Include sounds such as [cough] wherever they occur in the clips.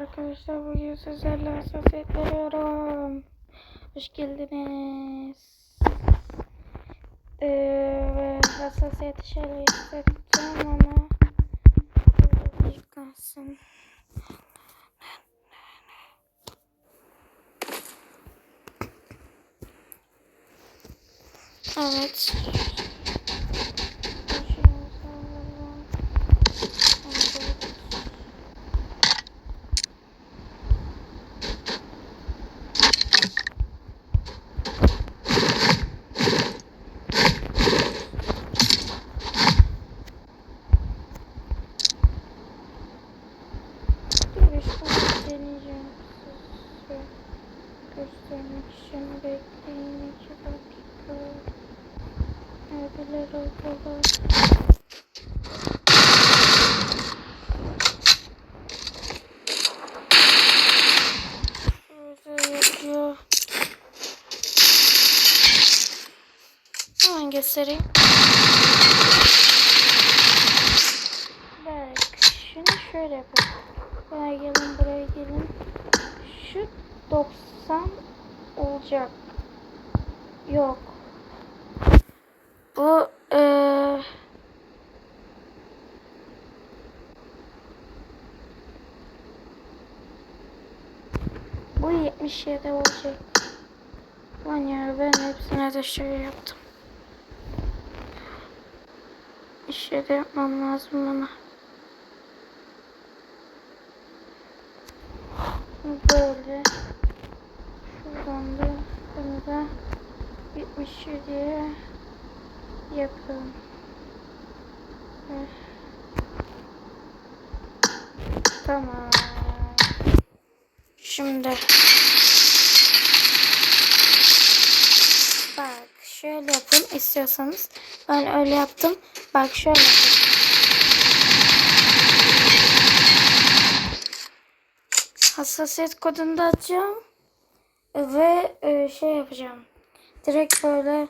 Arkadaşlar bugün sizlerle hassasiyet veriyorum. Hoş geldiniz. Ee, hassasiyeti şöyle hissedeceğim ama yıkansın. Evet. Göstereyim. Bak şunu şöyle yapalım. Buraya gelin buraya gelin. Şu 90 olacak. Yok. Bu eee bu 77 olacak. Lan ya ben hepsine de şey yaptım. Bir de yapmam lazım bana. Böyle. Şuradan da bunu da 77'ye yapalım. Eh. Tamam. Şimdi bak şöyle yapın istiyorsanız. Ben öyle yaptım. Bak şöyle. Hassasiyet kodunu da atacağım. Ve e, şey yapacağım. Direkt böyle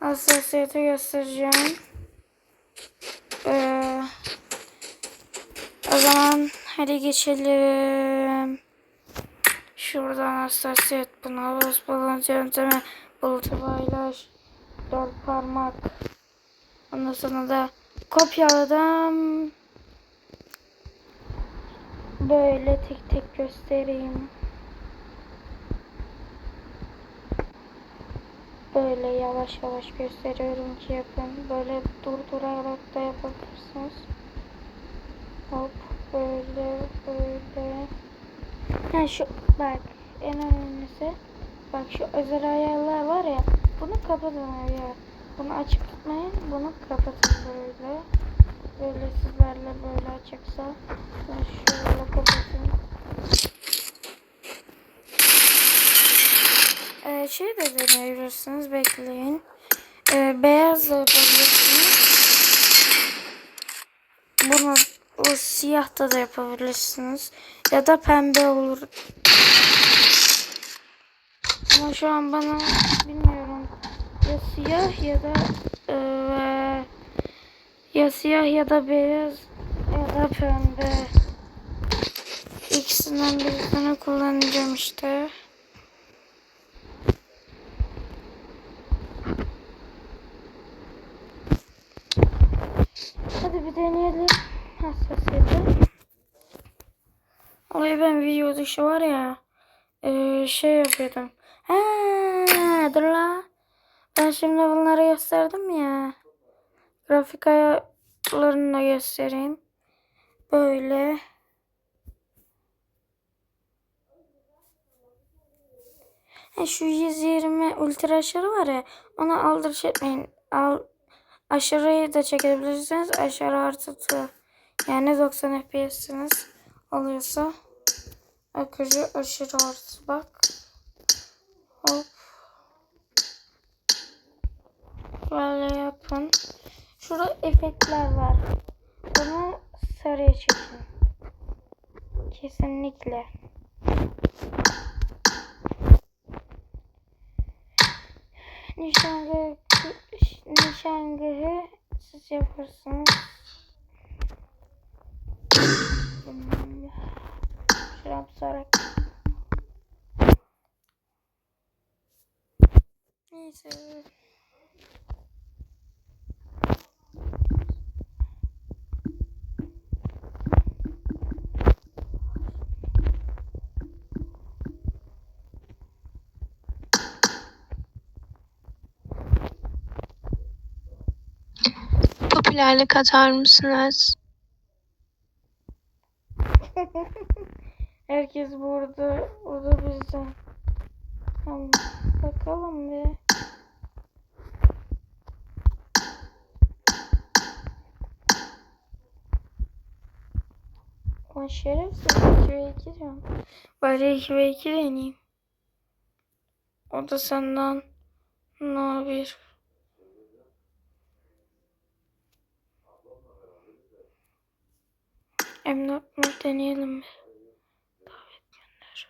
hassasiyeti göstereceğim. Ee, o zaman hadi geçelim. Şuradan hassasiyet buna bas balans yöntemi bulutu paylaş. Dört parmak. Ondan sonra da kopyaladım. Böyle tek tek göstereyim. Böyle yavaş yavaş gösteriyorum ki yapın. Böyle durdurarak da yapabilirsiniz. Hop böyle böyle. Ha şu bak en önemlisi bak şu özel ayarlar var ya bunu kapatın ya. Bunu açık tutmayın. Bunu kapatın böyle. Böyle sizlerle böyle açıksa şöyle kapatın. Ee, şey de deneyebilirsiniz. Bekleyin. Ee, beyaz da yapabilirsiniz. Bunu o siyah da da yapabilirsiniz. Ya da pembe olur. Ama şu an bana bilmiyorum. Ya siyah ya da eee, ya siyah ya da beyaz ya da pembe. İkisinden birisini kullanacağım işte. Hadi bir deneyelim. Hassasiyeti. Olay ben video dışı var ya. eee, şey yapıyordum. Ha, dur la. Ben şimdi bunları gösterdim ya. Grafik ayarlarını da göstereyim. Böyle. Ha, şu 120 ultra aşırı var ya. Onu aldırış etmeyin. Al, aşırıyı da çekebilirsiniz. Aşırı artı two. Yani 90 FPS'iniz oluyorsa. Akıcı aşırı artı bak. Hop. Böyle yapın. Şurada efektler var. Bunu sarıya çekin. Kesinlikle. Nişangahı, nişangahı siz yaparsınız. Yapacağım sonra. Neyse. Popülerlik atar mısınız? [laughs] Herkes burada. O da bizde. Tamam. Bakalım bir. Lan şerefsiz 2 ve 2 diyorum. Bari 2 ve 2 deneyeyim. O da senden no bir. Emlak mı deneyelim mi? Davet gönder.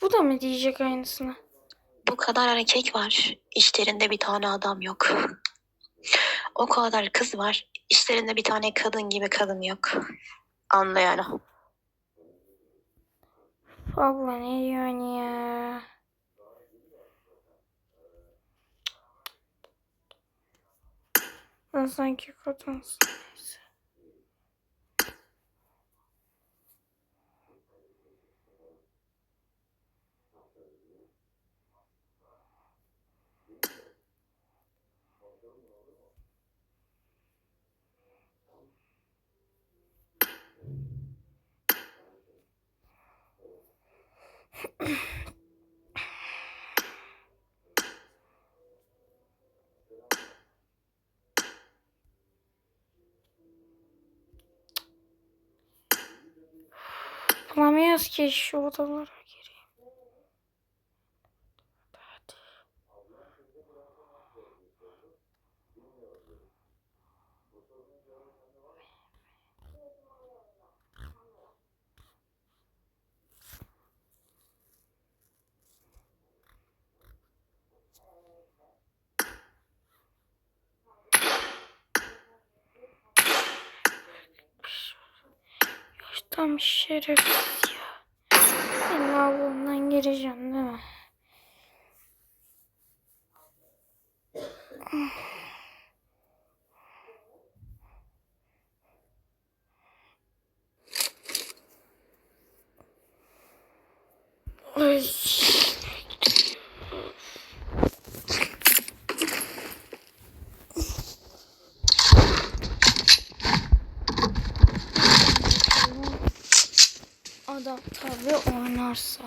Bu da mı diyecek aynısını? Bu kadar erkek var. İşlerinde bir tane adam yok. O kadar kız var. İşlerinde bir tane kadın gibi kadın yok. Anla yani. Abla ne diyorsun ya? Sen sanki kadınsın. Neyse. Bulamıyoruz ki şu Tam şerefsiz ya. Ben lavabomdan gireceğim değil mi? Ay. Adam tabi oynarsa.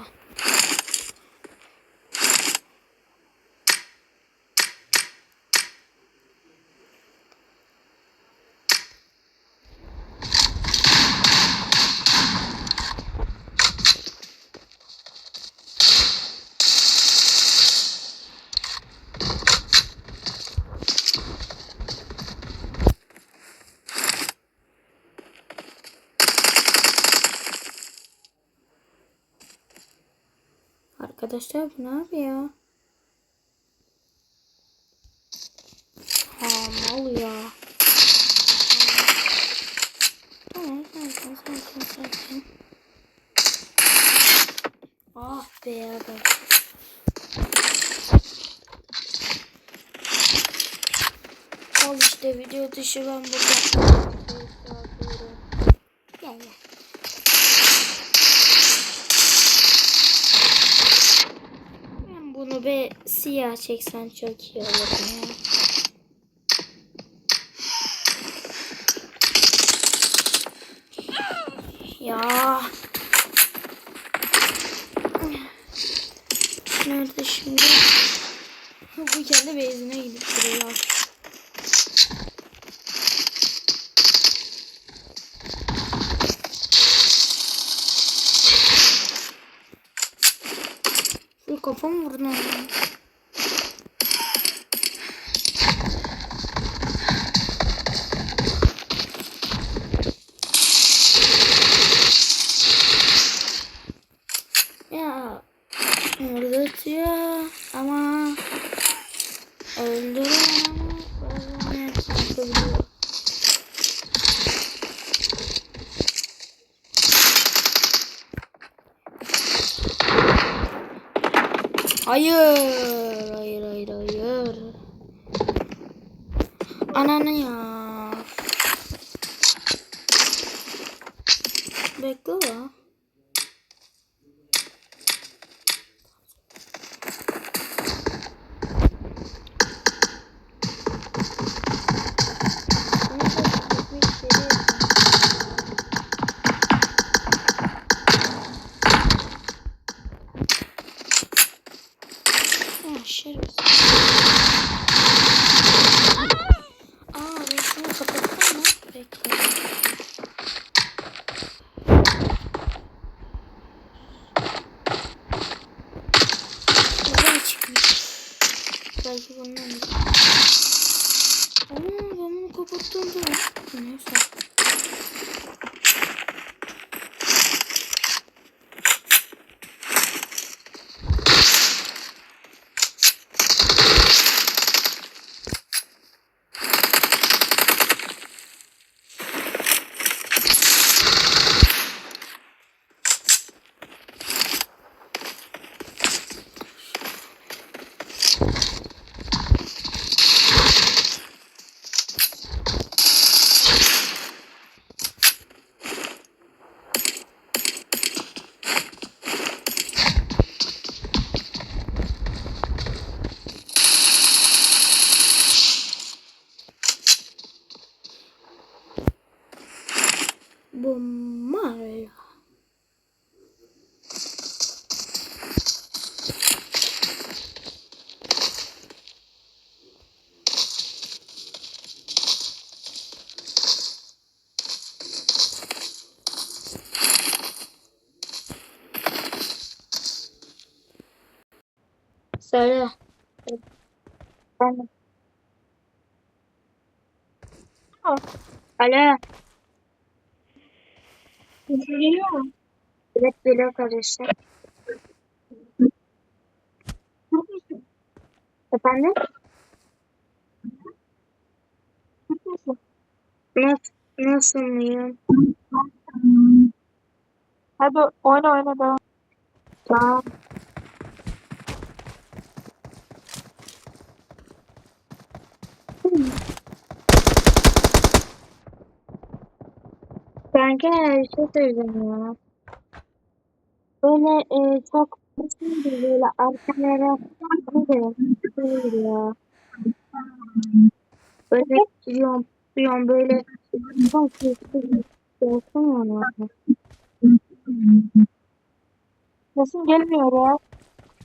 Arkadaşlar bu ne yapıyor? Ha mal ya. Ah be adam. Al işte video dışı ben burada. Gel gel. Ben bunu bir siyah çeksen çok iyi olur ya. Ya. Nerede şimdi? [laughs] Bu kendi bezine gidip duruyor. Kafam vurdun Hayır, hayır, hayır, hayır. Ananı ya. Bekle la. Söyle. Alo. Geliyor mu? Evet geliyor kardeşim. Efendim? Nasıl, nasıl mıyım? Hadi oyna oyna devam. Tamam. Kanka bir şey söyleyeceğim ya. Böyle e, çok değil böyle arkalara böyle ya. Böyle diyorum, diyorum böyle çok sessiz olsun ya. Sesin gelmiyor ya.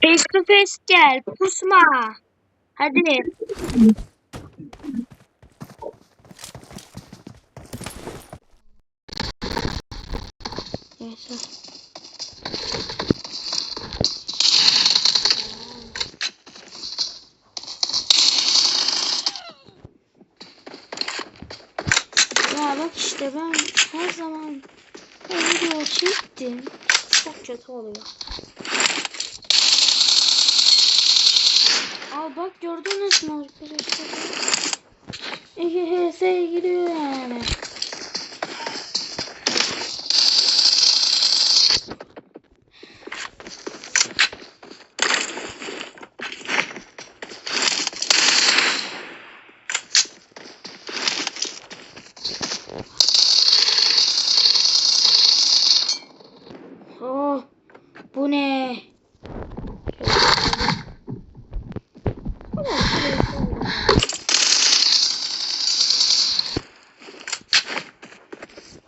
Face to face gel, pusma. Hadi. Neyse. Ya bak işte ben her zaman o video çektim. Çok kötü oluyor. Aa bak gördünüz mü arkadaşlar? HS giriyor yani. Oh, bu ne?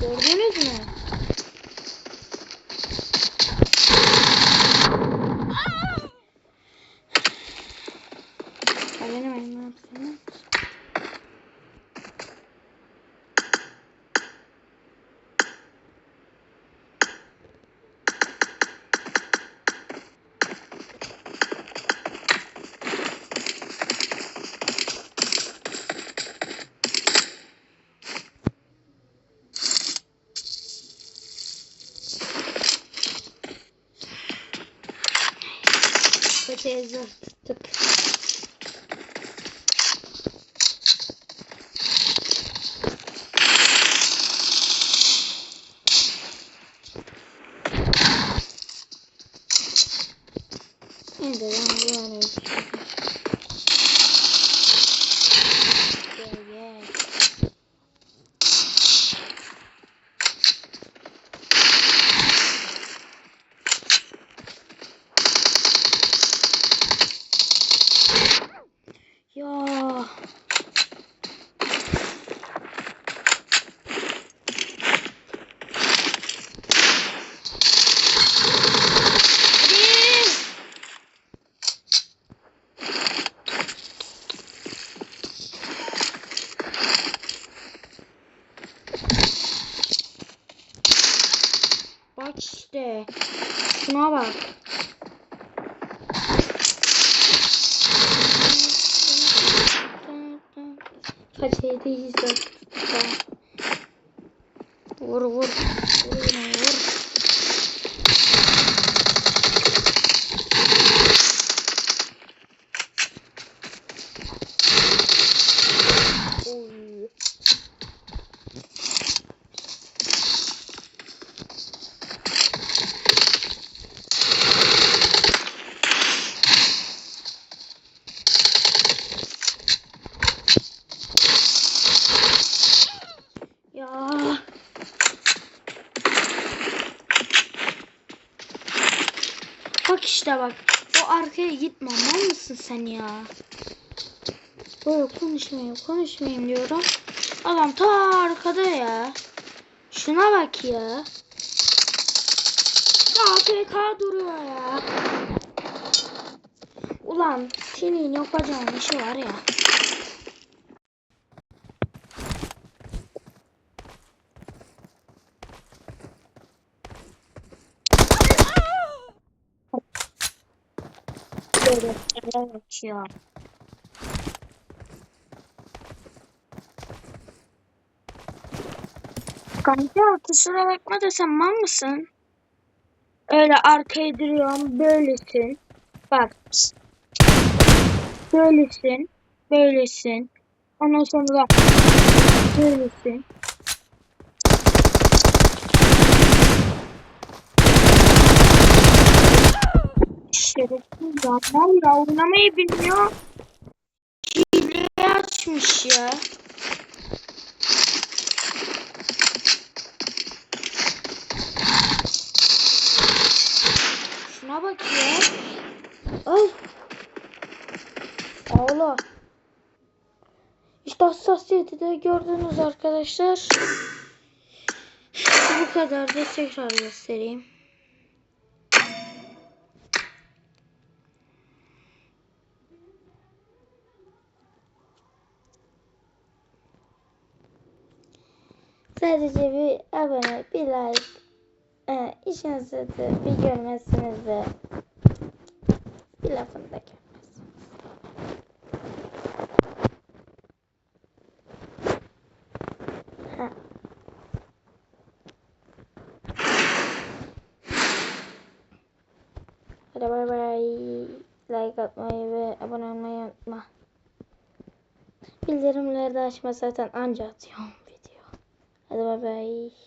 Gördünüz mü? Ha, benim elimden tutamam. Arkaya zor tuttuk. Şimdi ben böyle bir şey. Yeah, yeah. Ya. Hadi. İşte. Şuna bak. Kaç yediyiz dört. İşte bak. O arkaya gitme. Mal mısın sen ya? Böyle konuşmayayım konuşmayayım diyorum. Adam ta arkada ya. Şuna bak ya. AFK duruyor ya. Ulan senin yapacağın işi var ya. Kanka kusura bakma da sen mal mısın? Öyle arkaya duruyorsun böylesin. Bak. Böylesin. Böylesin. Ondan sonra böylesin. Şerefsiz ya. Valla oynamayı bilmiyor. Hileyi açmış ya. Şuna bak ya. Ay. Ağla. İşte hassasiyeti gördünüz arkadaşlar. Bu kadar da tekrar göstereyim. Sadece bir abone, bir like, e, işinizi de bir görmezsiniz de bir lafını da. Hadi bay bay. Like atmayı ve abone olmayı unutma. Bildirimleri de açma zaten anca atıyorum video. Hadi bay bay.